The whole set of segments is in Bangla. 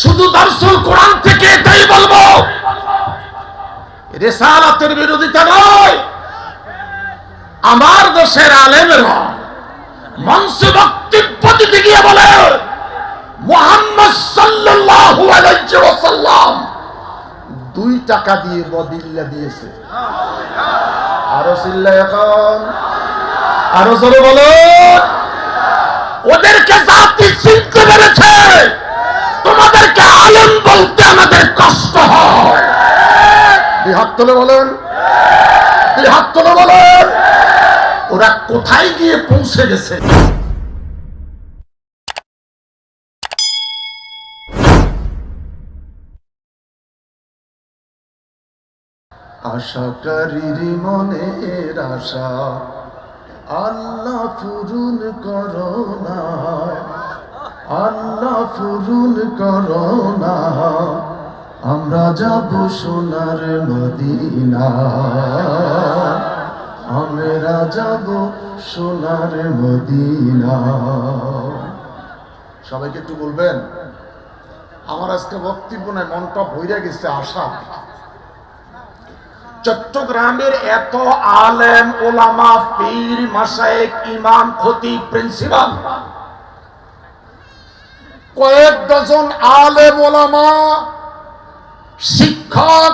শুধু দর্শন কোরআন থেকে এটাই বলব। রেসালাতের বিরোধিতা নয়। আমার দেশের আলেমেরা মঞ্চ বক্তব্য দিতে গিয়ে বলে দুই টাকা দিয়ে বদিল্লা দিয়েছে। আরও চিল্লা এখন আরও জোরে বলো ওদেরকে জাতি কষ্ট হয়। বলেন। বলেন। ওরা কোথায় গিয়ে পৌঁছে গেছে? আশাকারীর মনের আশা, আল্লাহ পূরণ করো না। আল্লাহ পূরণ করো না। আমরা যাব সোনার মদিনা। আমরা যাব সোনার মদিনা। সবাইকে একটু বলবেন? আমার আজকে বক্তব্য নয় মনটা ভইরা গেছে আশা। চট্টগ্রামের এত আলেম ওলামা, পীর মাসায়েক ইমাম খতিব প্রিন্সিপাল। কয়েক ডজন আলেম ওলামা শিক্ষক,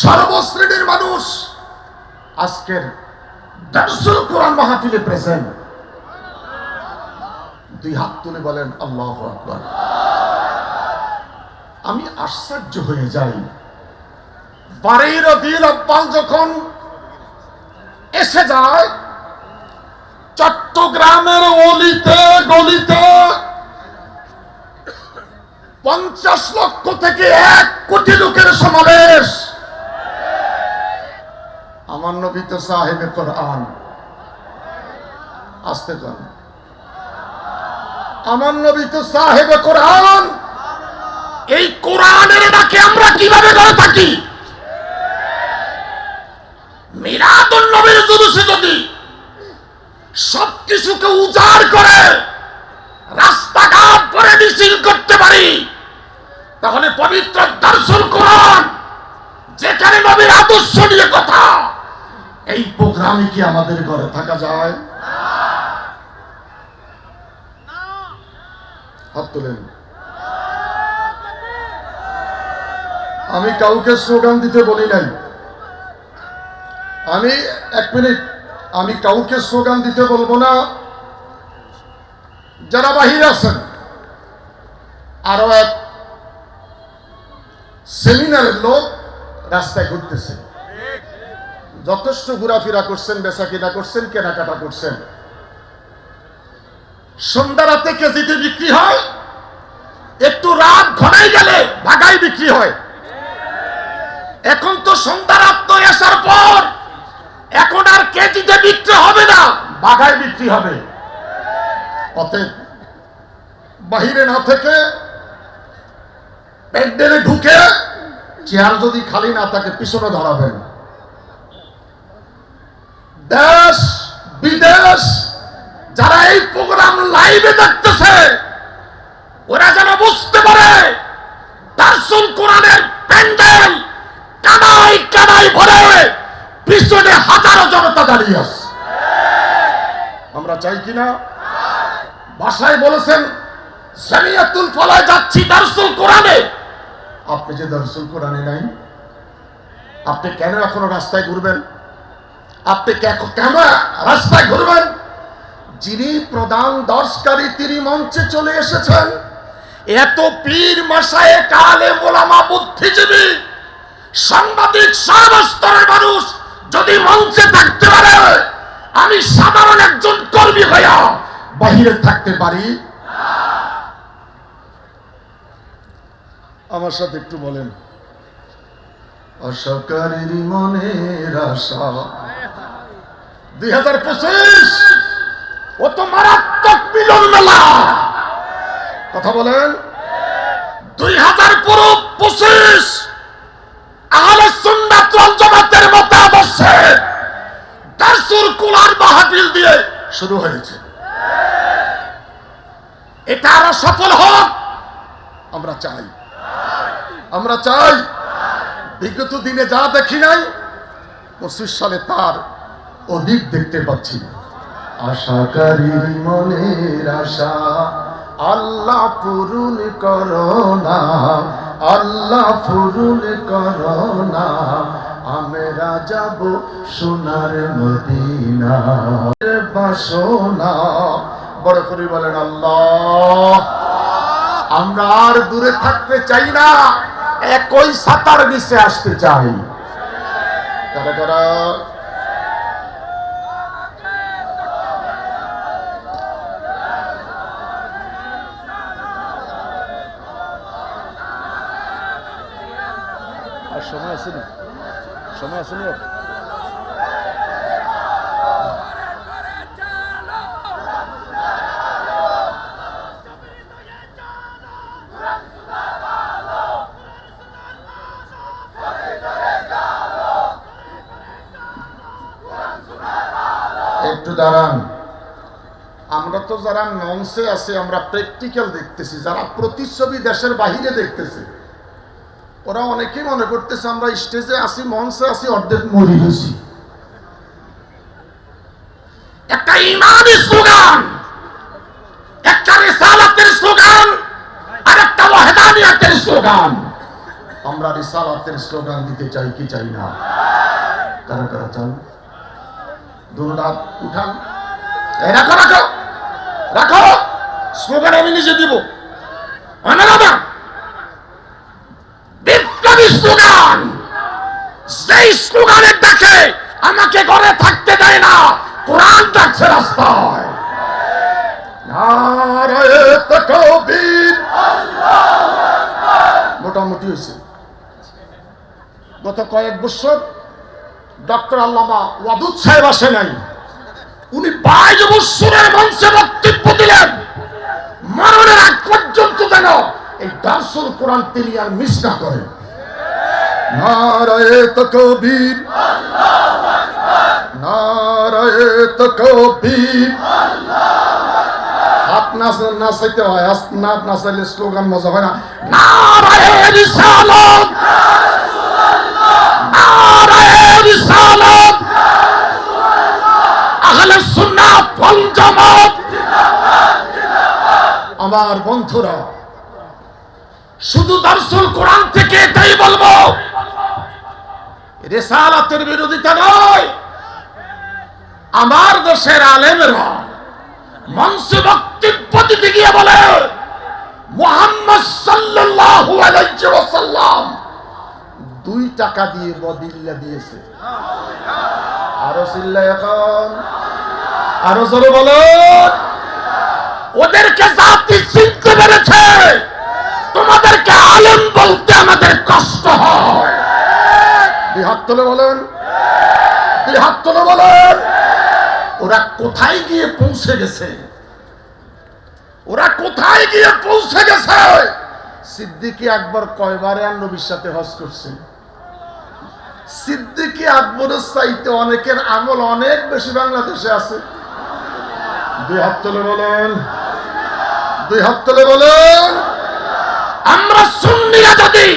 সর্বশ্রেণীর মানুষ। আজকের দর্শন কোরআন মাহফিলে প্রেজেন্ট দুই হাত তুলে বলেন, আল্লাহ আকবার। আমি আশ্চর্য হয়ে যাই। বাড়ির দিল আব্বাল যখন এসে যায়, চট্টগ্রামের অলিতে, গলিতে পঞ্চাশ লক্ষ থেকে এক কোটি লোকের সমাবেশ। আমার নবী তো সাহেবে কোরআন। আসতে কন আমার নবী তো সাহেবে কোরআন। এই কোরআনের ডাকে আমরা কীভাবে করে থাকি? মিরাদুল নবীর জুলুসে যদি সবকিছুকে উজাড় করে, রাস্তাঘাট পরে মিছিল করতে পারি তাহলে পবিত্র দর্শন কোরআন, যেখানে নবীর আদর্শ নিয়ে কথা, এই প্রোগ্রামে কি আমাদের ঘরে থাকা যায়? হাত তোলেন। আমি কাউকে স্লোগান দিতে বলি নাই। আমি, এক মিনিট, আমি কাউকে স্লোগান দিতে বলব না। যারা বাহিরে আছেন, আরও এক সেমিনারের লোক রাস্তায় ঘুরতেছে। যথেষ্ট ঘোরাফেরা করছেন বেচা কিনা করছেন, কেনাকাটা করছেন। সন্ধ্যা রাতে কেজিতে বিক্রি হয়, একটু রাত ঘনাই গেলে ভাগাই বিক্রি হয়। এখন তো সন্ধ্যা রাত তো আসার পর, এখন আর কেজিতে বিক্রি হবে না বাঘায় বিক্রি হবে। অতএব বাহিরে না থেকে প্যান্ডেলে ঢুকে চেয়ার যদি খালি না তাকে পিছনে ধরাবেন। দেশ, বিদেশ, যারা এই প্রোগ্রাম লাইভে দেখতেছে, ওরা যেন বুঝতে পারে দার্সুল কোরআনের প্যান্ডেল কানাই কানাই ভরে, পিছনে হাজারো জনতা দাঁড়িয়ে আছে। আমরা চাই কিনা ভাষায় বলেছেন, জামিয়াতুল ফলায় যাচ্ছি দারসুল কোরআনে। আপনি যে দারসুল কোরআনে নাই, আপনি কেন এখনও রাস্তায় ঘুরবেন? আপনি কেন রাস্তায় ঘুরবেন? যিনি প্রধান দর্শকারী, তিনি মঞ্চে চলে এসেছেন। এত পীর মশায়ে কালে মোলামা বুদ্ধিজীবী, সাংবাদিক, সর্বস্তরের মানুষ যদি মঞ্চে থাকতে পারে, আমি সাধারণ একজন কর্মী হইয়া বাহিরে থাকতে পারি। আমার সাথে একটু বলেন। অসকারীর মনের আশা। দুই হাজার পঁচিশ, ও তো মারাত্মক মিলন মেলা। কথা বলেন। দুই হাজার পুরো পঁচিশ কুরআন মাহফিল দিয়ে শুরু হয়েছে। এটা আরও সফল আমরা চাই। আমরা চাই বিগত দিনে যা দেখি নাই, পঁচিশ সালে তার অধিক দেখতে পাচ্ছি। আশাকারীর মনের আশা, আল্লাহ পূরণ করোনা আল্লাহ পূরণ করোনা আমরা যাব সোনার মদিনা। বাসনা, বড় করে বলেন আল্লাহ। আমরা আর দূরে থাকতে চাই না, একই সাতার নিচে আসতে চাই। সময় আছে সময় আছে দাঁড়ান। আমরা তো যারা নংসে আছে, আমরা প্র্যাকটিক্যাল দেখতেছি, যারা প্রতিচ্ছবি দেশের বাহিরে দেখতেছে, ওরা অনেকেই মনে করতেছে আমরা স্টেজে আসি মঞ্চে আসি অর্ধেক মরি গেছি। আমরা রিসালাতের স্লোগান দিতে চাই কি চাই না? কারা কারা চান? দুটা উঠান। রাখো রাখো রাখো। স্লোগান আমি নিজে দিব। মনে রাখবা বিপ্লবী স্লোগান। সেই স্লোগানের ডাকে আমাকে ঘরে থাকতে দেয় না, কোরআন ডাকছে রাস্তায়। মোটামুটি হয়েছে। গত কয়েক বছর ডক্টর আল্লামা ওয়াদুদ সাহেব আসে নাই। উনি বাইশ বৎসরের মঞ্চে বক্তব্য দিলেন। মরণের আগ পর্যন্ত যেন এই দার্সুল কোরআন তিনি আর মিস না করেন। নারায়ে তাকবীর। নারায়ে তাকবীর। হাত নাচ নাচাইতে হয়। হাত না নাচাইলে স্লোগান মজা হয় না। নারায়ে রিসালাত নারায়ে আমার বন্ধুরা, শুধু দারসুল কোরআন থেকে এটাই বলব, রেসালাতের বিরোধিতা নয়। আমার দেশের আলেমরা মঞ্চে বক্তব্য দিতে গিয়ে বলে, মোহাম্মদ সাল্লাল্লাহু আলাইহি ওয়াসাল্লাম দুই টাকা দিয়ে বদিল্লা দিয়েছে। আরও চিল্লা এখন। আরও জোরে বলো ওদেরকে জাতি চিনতে পেরেছে তোমাদেরকে আলেম বলতে আমাদের কষ্ট হয়। দুই হাত বলেন। দুই হাত বলেন। ওরা কোথায় গিয়ে পৌঁছে গেছে? ওরা কোথায় গিয়ে পৌঁছে গেছে? সিদ্দিকি আকবর কয়বারে আর নবীর সাথে হজ করছে? সিদ্দিকি আকবরের চাইতে অনেকের আমল অনেক বেশি বাংলাদেশে আছে। দুই হাত তুলে বলেন। দুই হাত তুলে বলেন। আমরা সুন্নিরা যদি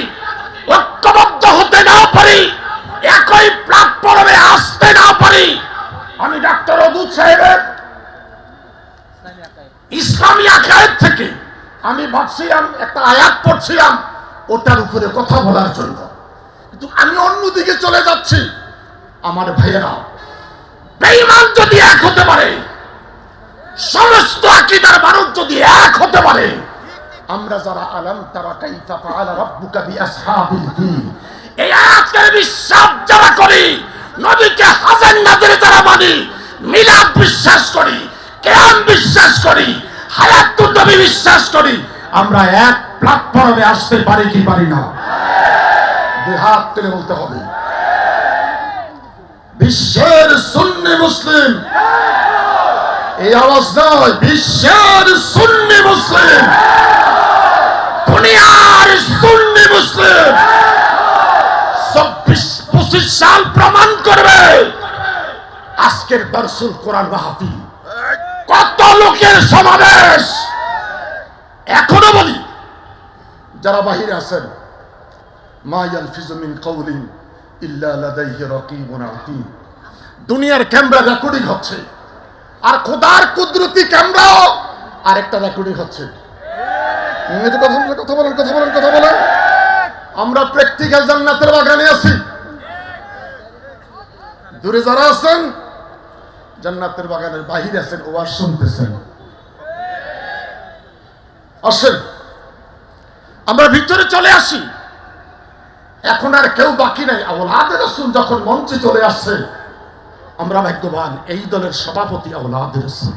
ঐক্যবদ্ধ হতে না পারি, একই প্ল্যাটফর্মে আসতে না পারি, আমি ডাক্তার অদুত সাহেবের ইসলামী আখায়ের থেকে আমি ভাবছিলাম, একটা আয়াত পড়ছিলাম, ওটার উপরে কথা বলার জন্য। কিন্তু আমি অন্যদিকে চলে যাচ্ছি। আমার ভাইয়েরা, বেঈমান যদি এক হতে পারে, সমস্ত আকিদার মানুষ যদি এক হতে পারে, আমরা যারা আলাম তারা কাইফা ফাআলা রাব্বুকা বিআসহাবিল ফিল। এই আয়াতের বিশ্বাস যারা করি, নবীকে হাজার নাজরে যারা মানি, মিলাদ বিশ্বাস করি, কেয়াম বিশ্বাস করি, হায়াতুন নবী বিশ্বাস করি, আমরা এক প্ল্যাটফর্মে আসতে পারি কি পারি না? হাত তুলে বলতে হবে। বিশ্বের সুন্নি মুসলিম। এই আওয়াজ নয়, বিশ্বের সুন্নি মুসলিম। দুনিয়ার সুন্নি মুসলিম। চব্বিশ পঁচিশ সাল প্রমাণ করবে, আজকের দর্শুল কোরআন মাহফিল। কত লোকের সমাবেশ? এখনও বলি, যারা বাহিরে আছেন দুনিয়ার ক্যামেরা রেকর্ডিং হচ্ছে। আর খোদার কুদরতি ক্যামেরাও আরেকটা রেকর্ডিং হচ্ছে। কথা বলেন কথা বলেন কথা বলেন আমরা প্র্যাকটিক্যাল জান্নাতের বাগানে আছি। দূরে যারা আছেন, জান্নাতের বাগানের বাহিরে আছেন ওয়াজ শুনতেছেন। আসেন। আমরা ভিতরে চলে আসি। এখন আর কেউ বাকি নাই। আওলাদের রসুল যখন মঞ্চে চলে আসছে, আমরা ভাগ্যবান, এই দলের সভাপতি আওলাদের রসুল।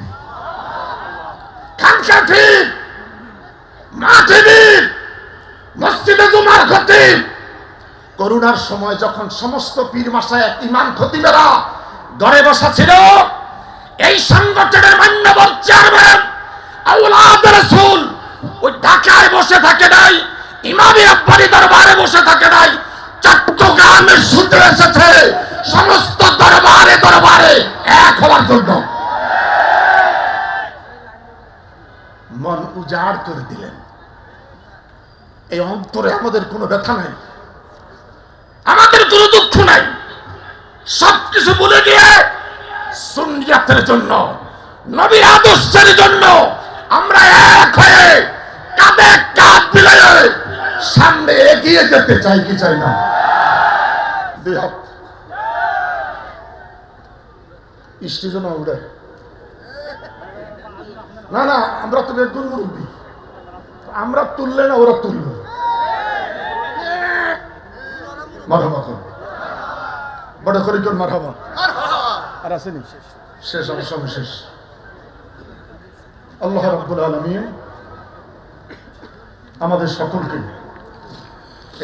করোনার সময় যখন সমস্ত পীর মাসায় ইমাম খতিবেরা ঘরে বসা ছিল, এই সংগঠনের মান্যবর চেয়ারম্যান আউলাদ রাসূল ওই ঢাকায় বসে থাকে নাই। ইমামি আব্বারি দরবারে বসে থাকে নাই। চট্টগ্রামের সূত্রে এসেছে, সমস্ত দরবারে দরবারে এক হওয়ার জন্য। মন উজাড় করে দিলেন। এই অন্তরে আমাদের কোনো ব্যথা নাই। আমাদের কোনো দুঃখ নাই। সবকিছু বলে দিয়ে সুন্নিয়াতের জন্য, নবীর আদর্শের জন্য আমরা এক হয়ে কাঁধে কাঁধ মিলিয়ে সামনে এগিয়ে যেতে চাই কি চাই না? দুই হাত স্টেজে না উড়ে। না না আমরা তো বেগুন মুরব্বী আমরা তুললে না ওরা তুলবে। মারহাবা কর। বড় করে কোন মারহাবা? আর আসেনি? শেষ। সময় শেষ। আল্লাহ রাব্বুল আলামিন আমাদের সকলকে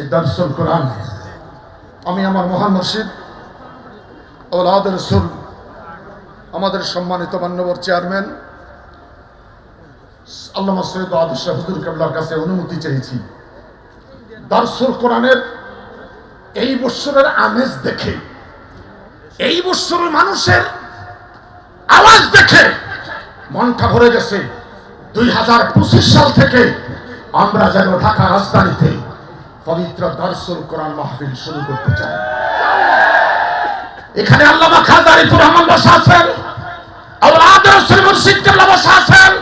এই কোরআন। আমি আমার মহান মসজিদ ওলাদ রসুল, আমাদের সম্মানিত মান্যবর চেয়ারম্যান, আল্লামা সৈয়দ আদিস হুজুর কেবলার কাছে অনুমতি চেয়েছি। দার্সুল কোরআনের এই বৎসরের আমেজ দেখে, এই বৎসরের মানুষের আওয়াজ দেখে মনটা ভরে গেছে। দুই হাজার পঁচিশ সাল থেকে আমরা যেন ঢাকা রাজধানীতে পবিত্র দর্শন কোরআন মাহফিল শুরু করতে চাই। এখানে আল্লামা খাজারিপুর রহমান বসা আছেন মুর্শিদ বসা আছেন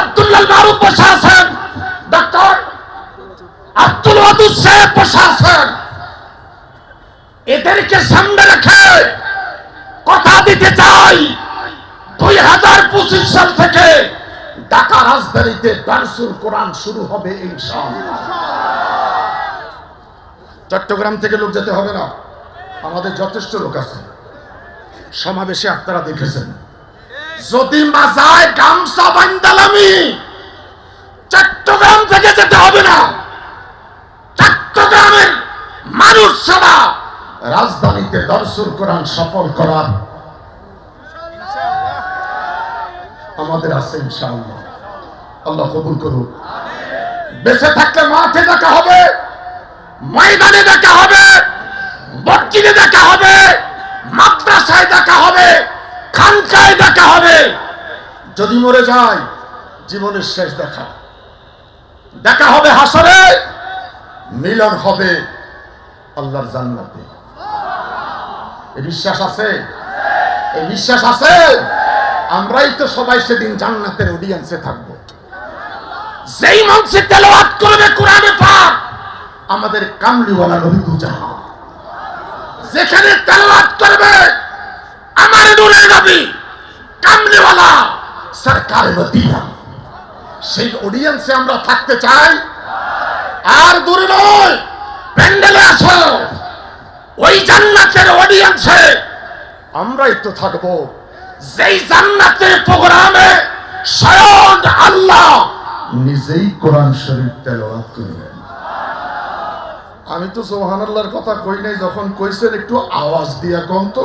আব্দুল্লাহ মারুফ বসা আছেন আব্দুল ওয়াদুদ সাহেব বসা আছেন। এদেরকে সামনে রেখে কথা দিতে চাই। দুই হাজার পঁচিশ সাল থেকে ঢাকা রাজধানীতে দারসুল কোরআন শুরু হবে, ইনশাআল্লাহ। চট্টগ্রাম থেকে লোক যেতে হবে না। আমাদের যথেষ্ট লোক আছে। সমাবেশে আপনারা দেখেছেন। যদি মাজায় গামছা বান্দালামি চট্টগ্রাম থেকে যেতে হবে না। চট্টগ্রামের মানুষ ছাড়া রাজধানীতে দর্শন কোরআন সফল করার আমাদের আছে ইনশাআল্লাহ। আল্লাহ কবুল করুন বেঁচে থাকলে মাঠে দেখা হবে। ময়দানে দেখা হবে, মসজিদে দেখা হবে, মাদ্রাসায় দেখা হবে, খানকায় দেখা হবে। যদি মরে যায়, জীবনের শেষ দেখা। দেখা হবে হাসরে, মিলন হবে আল্লাহর জান্নাতে। এই বিশ্বাস আছে? এই বিশ্বাস আছে? আমরাই তো সবাই সেদিন জান্নাতের অডিয়েন্সে থাকব। যেই মঞ্চে তেলাওয়াত করবে কোরআনে পাক আমাদের কামলিওয়ালা নবী দুজাহান যেখানে তেলাওয়াত করবে, আমার নূরের নবী, কামলিওয়ালা সরকার মদিনা। সেই অডিয়েন্সে আমরা থাকতে চাই। আর দূরে নয়, প্যান্ডেলে আসো। ওই জান্নাতের অডিয়েন্সে আমরাই তো থাকব। যেই জান্নাতের প্রোগ্রামে স্বয়ং আল্লাহ নিজেই কোরআন শরীফ তেলাওয়াত করবেন। আমি তো সোহান আল্লাহর কথা কই নাই, যখন কইছেন একটু আওয়াজ দিয়া কম তো।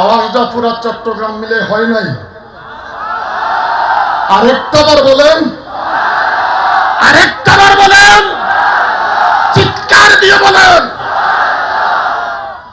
আওয়াজটা পুরা চট্টগ্রাম মিলে হয় নাই। আরেকটা বার বলেন। আরেকটা বার বলেন। চিৎকার দিয়ে বলেন।